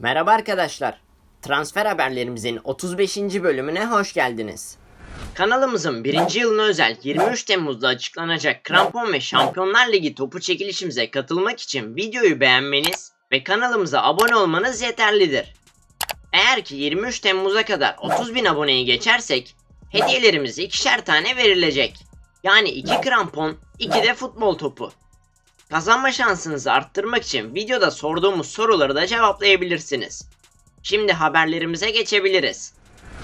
Merhaba arkadaşlar. Transfer haberlerimizin 35. bölümüne hoş geldiniz. Kanalımızın birinci yılına özel 23 Temmuz'da açıklanacak Krampon ve Şampiyonlar Ligi topu çekilişimize katılmak için videoyu beğenmeniz ve kanalımıza abone olmanız yeterlidir. Eğer ki 23 Temmuz'a kadar 30 bin aboneyi geçersek hediyelerimiz ikişer tane verilecek. Yani 2 krampon, 2 de futbol topu. Kazanma şansınızı arttırmak için videoda sorduğumuz soruları da cevaplayabilirsiniz. Şimdi haberlerimize geçebiliriz.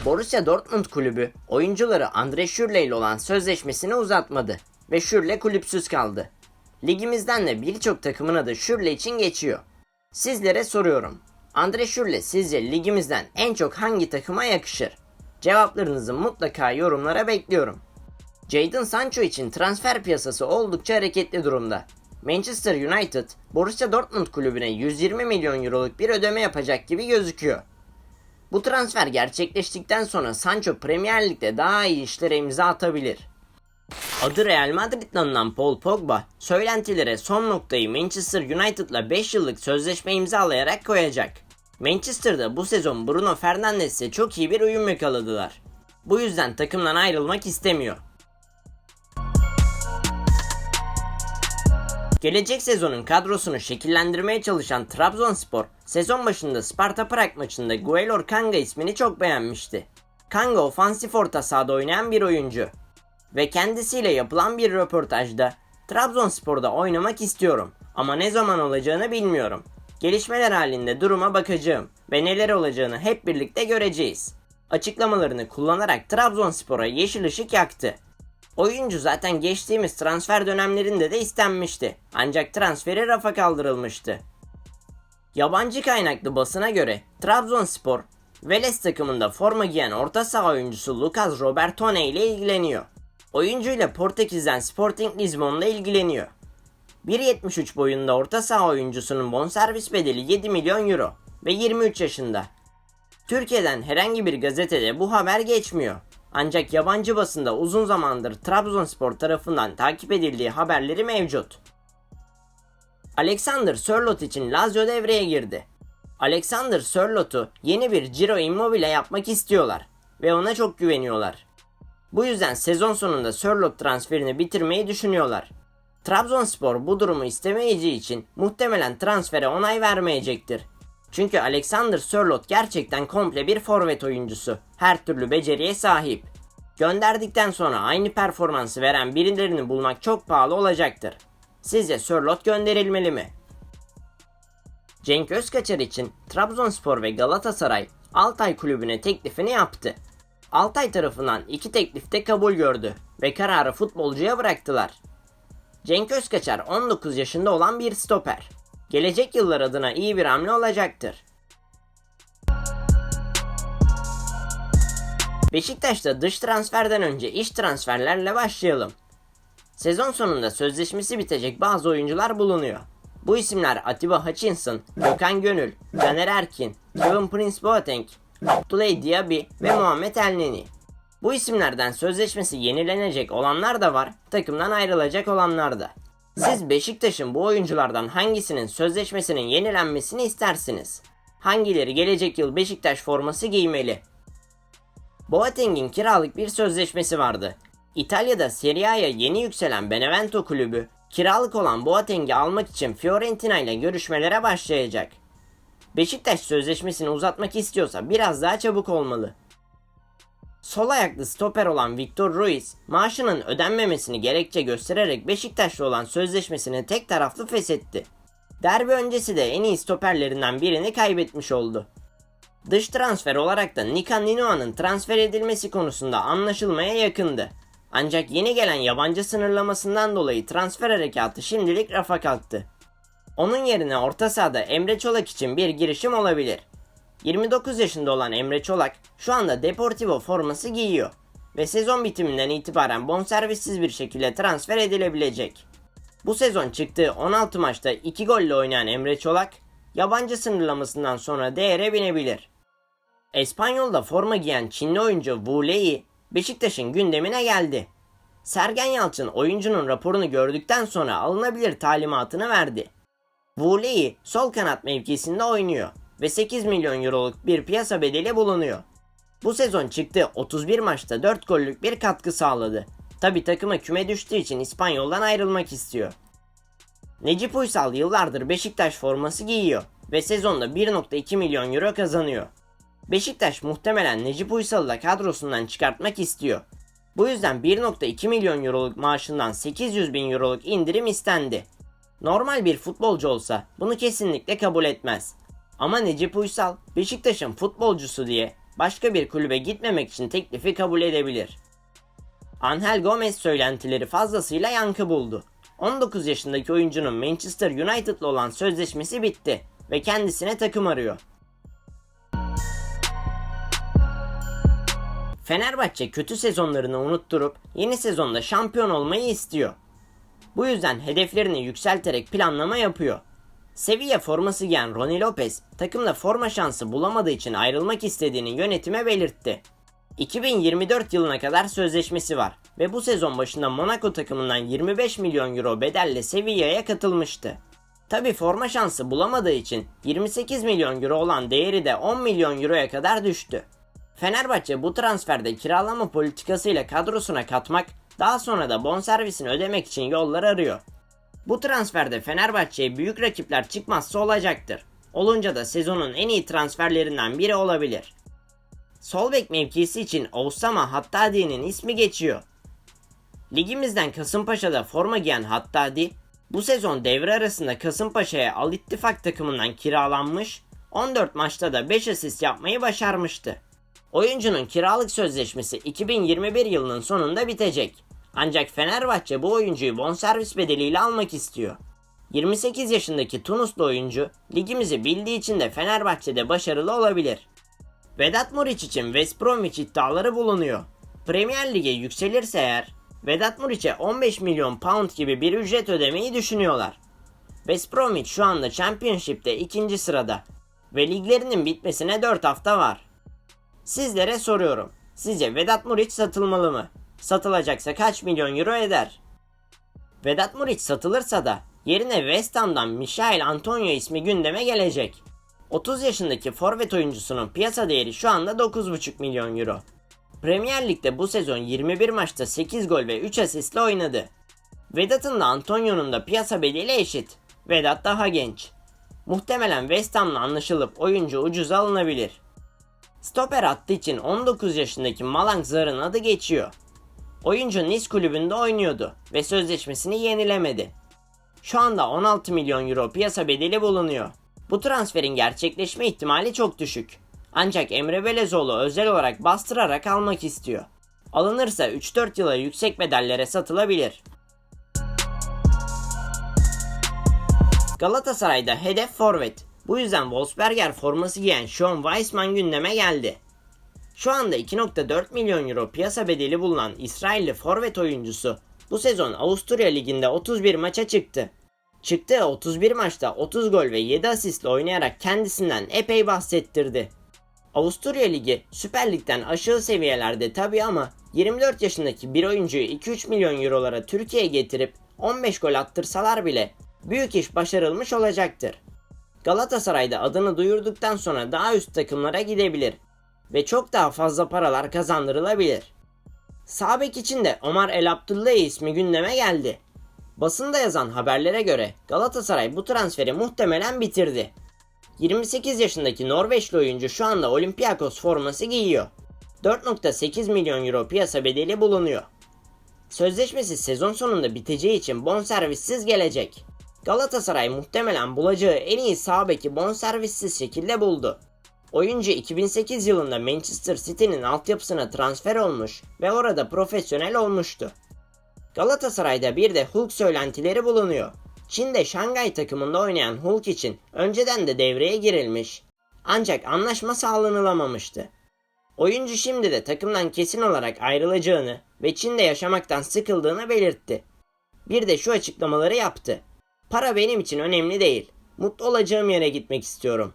Borussia Dortmund kulübü oyuncuları Andre Schürrle ile olan sözleşmesini uzatmadı ve Schürrle kulüpsüz kaldı. Ligimizden de birçok takımın adı Schürrle için geçiyor. Sizlere soruyorum. Andre Schürrle sizce ligimizden en çok hangi takıma yakışır? Cevaplarınızı mutlaka yorumlara bekliyorum. Jadon Sancho için transfer piyasası oldukça hareketli durumda. Manchester United, Borussia Dortmund kulübüne 120 milyon euroluk bir ödeme yapacak gibi gözüküyor. Bu transfer gerçekleştikten sonra Sancho Premier Lig'de daha iyi işlere imza atabilir. Adı Real Madrid'den alınan Paul Pogba, söylentilere son noktayı Manchester United'la 5 yıllık sözleşme imzalayarak koyacak. Manchester'da bu sezon Bruno Fernandes'le çok iyi bir uyum yakaladılar. Bu yüzden takımdan ayrılmak istemiyor. Gelecek sezonun kadrosunu şekillendirmeye çalışan Trabzonspor, sezon başında Sparta Prag maçında Guelor Kanga ismini çok beğenmişti. Kanga ofansif orta sahada oynayan bir oyuncu. Ve kendisiyle yapılan bir röportajda Trabzonspor'da oynamak istiyorum ama ne zaman olacağını bilmiyorum. Gelişmeler halinde duruma bakacağım ve neler olacağını hep birlikte göreceğiz. Açıklamalarını kullanarak Trabzonspor'a yeşil ışık yaktı. Oyuncu zaten geçtiğimiz transfer dönemlerinde de istenmişti. Ancak transferi rafa kaldırılmıştı. Yabancı kaynaklı basına göre Trabzonspor, Veles takımında forma giyen orta saha oyuncusu Lucas Robertone ile ilgileniyor. Oyuncu ile Portekiz'den Sporting Lisbon'la ilgileniyor. 1.73 boyunda orta saha oyuncusunun bonservis bedeli 7 milyon euro ve 23 yaşında. Türkiye'den herhangi bir gazetede bu haber geçmiyor. Ancak yabancı basında uzun zamandır Trabzonspor tarafından takip edildiği haberleri mevcut. Alexander Sörloth için Lazio devreye girdi. Alexander Sörloth'u yeni bir Ciro Immobile yapmak istiyorlar ve ona çok güveniyorlar. Bu yüzden sezon sonunda Sörloth transferini bitirmeyi düşünüyorlar. Trabzonspor bu durumu istemeyeceği için muhtemelen transfere onay vermeyecektir. Çünkü Alexander Sörloth gerçekten komple bir forvet oyuncusu. Her türlü beceriye sahip. Gönderdikten sonra aynı performansı veren birilerini bulmak çok pahalı olacaktır. Sizce Sörloth gönderilmeli mi? Cenk Özkaçar için Trabzonspor ve Galatasaray Altay kulübüne teklifini yaptı. Altay tarafından iki teklif de kabul gördü ve kararı futbolcuya bıraktılar. Cenk Özkaçar 19 yaşında olan bir stoper. Gelecek yıllar adına iyi bir hamle olacaktır. Beşiktaş'ta dış transferden önce iç transferlerle başlayalım. Sezon sonunda sözleşmesi bitecek bazı oyuncular bulunuyor. Bu isimler Atiba Hutchinson, Gökhan Gönül, Caner Erkin, Kevin Prince Boateng, Abdullah Diaby ve Muhammed Elneni. Bu isimlerden sözleşmesi yenilenecek olanlar da var, takımdan ayrılacak olanlar da. Siz Beşiktaş'ın bu oyunculardan hangisinin sözleşmesinin yenilenmesini istersiniz? Hangileri gelecek yıl Beşiktaş forması giymeli? Boateng'in kiralık bir sözleşmesi vardı. İtalya'da Serie A'ya yeni yükselen Benevento kulübü, kiralık olan Boateng'i almak için Fiorentina ile görüşmelere başlayacak. Beşiktaş sözleşmesini uzatmak istiyorsa biraz daha çabuk olmalı. Sol ayaklı stoper olan Victor Ruiz, maaşının ödenmemesini gerekçe göstererek Beşiktaş'la olan sözleşmesini tek taraflı feshetti. Derbi öncesi de en iyi stoperlerinden birini kaybetmiş oldu. Dış transfer olarak da Nikan Ninoa'nın transfer edilmesi konusunda anlaşılmaya yakındı. Ancak yeni gelen yabancı sınırlamasından dolayı transfer harekatı şimdilik rafa kalktı. Onun yerine orta sahada Emre Çolak için bir girişim olabilir. 29 yaşında olan Emre Çolak şu anda Deportivo forması giyiyor ve sezon bitiminden itibaren bonservissiz bir şekilde transfer edilebilecek. Bu sezon çıktığı 16 maçta 2 golle oynayan Emre Çolak, yabancı sınırlamasından sonra değere binebilir. Espanyol'da forma giyen Çinli oyuncu Wu Lei, Beşiktaş'ın gündemine geldi. Sergen Yalçın oyuncunun raporunu gördükten sonra alınabilir talimatını verdi. Wu Lei sol kanat mevkisinde oynuyor ve 8 milyon euroluk bir piyasa bedeli bulunuyor. Bu sezon çıktığı 31 maçta 4 gollük bir katkı sağladı. Tabi takıma küme düştüğü için İspanyol'dan ayrılmak istiyor. Necip Uysal yıllardır Beşiktaş forması giyiyor ve sezonda 1.2 milyon euro kazanıyor. Beşiktaş muhtemelen Necip Uysal'ı da kadrosundan çıkartmak istiyor. Bu yüzden 1.2 milyon euroluk maaşından 800 bin euroluk indirim istendi. Normal bir futbolcu olsa bunu kesinlikle kabul etmez. Ama Necip Uysal Beşiktaş'ın futbolcusu diye başka bir kulübe gitmemek için teklifi kabul edebilir. Angel Gomez söylentileri fazlasıyla yankı buldu. 19 yaşındaki oyuncunun Manchester United'la olan sözleşmesi bitti ve kendisine takım arıyor. Fenerbahçe kötü sezonlarını unutturup yeni sezonda şampiyon olmayı istiyor. Bu yüzden hedeflerini yükselterek planlama yapıyor. Sevilla forması giyen Ronnie Lopez takımda forma şansı bulamadığı için ayrılmak istediğini yönetime belirtti. 2024 yılına kadar sözleşmesi var ve bu sezon başında Monaco takımından 25 milyon euro bedelle Sevilla'ya katılmıştı. Tabi forma şansı bulamadığı için 28 milyon euro olan değeri de 10 milyon euroya kadar düştü. Fenerbahçe bu transferde kiralama politikasıyla kadrosuna katmak, daha sonra da bonservisini ödemek için yollar arıyor. Bu transferde Fenerbahçe'ye büyük rakipler çıkmazsa olacaktır. Olunca da sezonun en iyi transferlerinden biri olabilir. Sol bek mevkisi için Osama Hattadi'nin ismi geçiyor. Ligimizden Kasımpaşa'da forma giyen Hattadi, bu sezon devre arasında Kasımpaşa'ya Al İttifak takımından kiralanmış, 14 maçta da 5 asist yapmayı başarmıştı. Oyuncunun kiralık sözleşmesi 2021 yılının sonunda bitecek. Ancak Fenerbahçe bu oyuncuyu bonservis bedeliyle almak istiyor. 28 yaşındaki Tunuslu oyuncu ligimizi bildiği için de Fenerbahçe'de başarılı olabilir. Vedat Muriç için West Bromwich iddiaları bulunuyor. Premier Lig'e yükselirse eğer Vedat Muriç'e 15 milyon pound gibi bir ücret ödemeyi düşünüyorlar. West Bromwich şu anda Championship'te ikinci sırada ve liglerinin bitmesine 4 hafta var. Sizlere soruyorum. Sizce Vedat Muriç satılmalı mı? Satılacaksa kaç milyon euro eder? Vedat Muriç satılırsa da yerine West Ham'dan Michael Antonio ismi gündeme gelecek. 30 yaşındaki forvet oyuncusunun piyasa değeri şu anda 9,5 milyon euro. Premier Lig'de bu sezon 21 maçta 8 gol ve 3 asistle oynadı. Vedat'ın da Antonio'nun da piyasa bedeli eşit. Vedat daha genç. Muhtemelen West Ham'la anlaşılıp oyuncu ucuza alınabilir. Stoper hattı için 19 yaşındaki Malang Zar'ın adı geçiyor. Oyuncu Nice kulübünde oynuyordu ve sözleşmesini yenilemedi. Şu anda 16 milyon euro piyasa bedeli bulunuyor. Bu transferin gerçekleşme ihtimali çok düşük. Ancak Emre Belezoğlu özel olarak bastırarak almak istiyor. Alınırsa 3-4 yıla yüksek bedellere satılabilir. Galatasaray'da hedef forvet. Bu yüzden Wolfsberger forması giyen Sean Weissman gündeme geldi. Şu anda 2.4 milyon euro piyasa bedeli bulunan İsrailli forvet oyuncusu bu sezon Avusturya Ligi'nde 31 maça çıktı. Çıktığı 31 maçta 30 gol ve 7 asistle oynayarak kendisinden epey bahsettirdi. Avusturya Ligi Süper Lig'den aşağı seviyelerde tabi ama 24 yaşındaki bir oyuncuyu 2-3 milyon eurolara Türkiye'ye getirip 15 gol attırsalar bile büyük iş başarılmış olacaktır. Galatasaray'da adını duyurduktan sonra daha üst takımlara gidebilir ve çok daha fazla paralar kazandırılabilir. Sabek için de Omar El Abdullahi ismi gündeme geldi. Basında yazan haberlere göre Galatasaray bu transferi muhtemelen bitirdi. 28 yaşındaki Norveçli oyuncu şu anda Olympiakos forması giyiyor. 4.8 milyon euro piyasa bedeli bulunuyor. Sözleşmesi sezon sonunda biteceği için bonservissiz gelecek. Galatasaray muhtemelen bulacağı en iyi sağ beki bonservissiz şekilde buldu. Oyuncu 2008 yılında Manchester City'nin altyapısına transfer olmuş ve orada profesyonel olmuştu. Galatasaray'da bir de Hulk söylentileri bulunuyor. Çin'de Şangay takımında oynayan Hulk için önceden de devreye girilmiş. Ancak anlaşma sağlanılamamıştı. Oyuncu şimdi de takımdan kesin olarak ayrılacağını ve Çin'de yaşamaktan sıkıldığını belirtti. Bir de şu açıklamaları yaptı. Para benim için önemli değil. Mutlu olacağım yere gitmek istiyorum.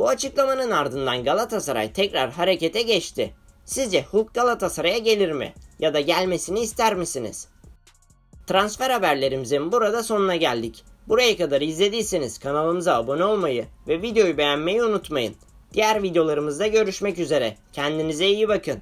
Bu açıklamanın ardından Galatasaray tekrar harekete geçti. Sizce Hulk Galatasaray'a gelir mi? Ya da gelmesini ister misiniz? Transfer haberlerimizin burada sonuna geldik. Buraya kadar izlediyseniz kanalımıza abone olmayı ve videoyu beğenmeyi unutmayın. Diğer videolarımızda görüşmek üzere. Kendinize iyi bakın.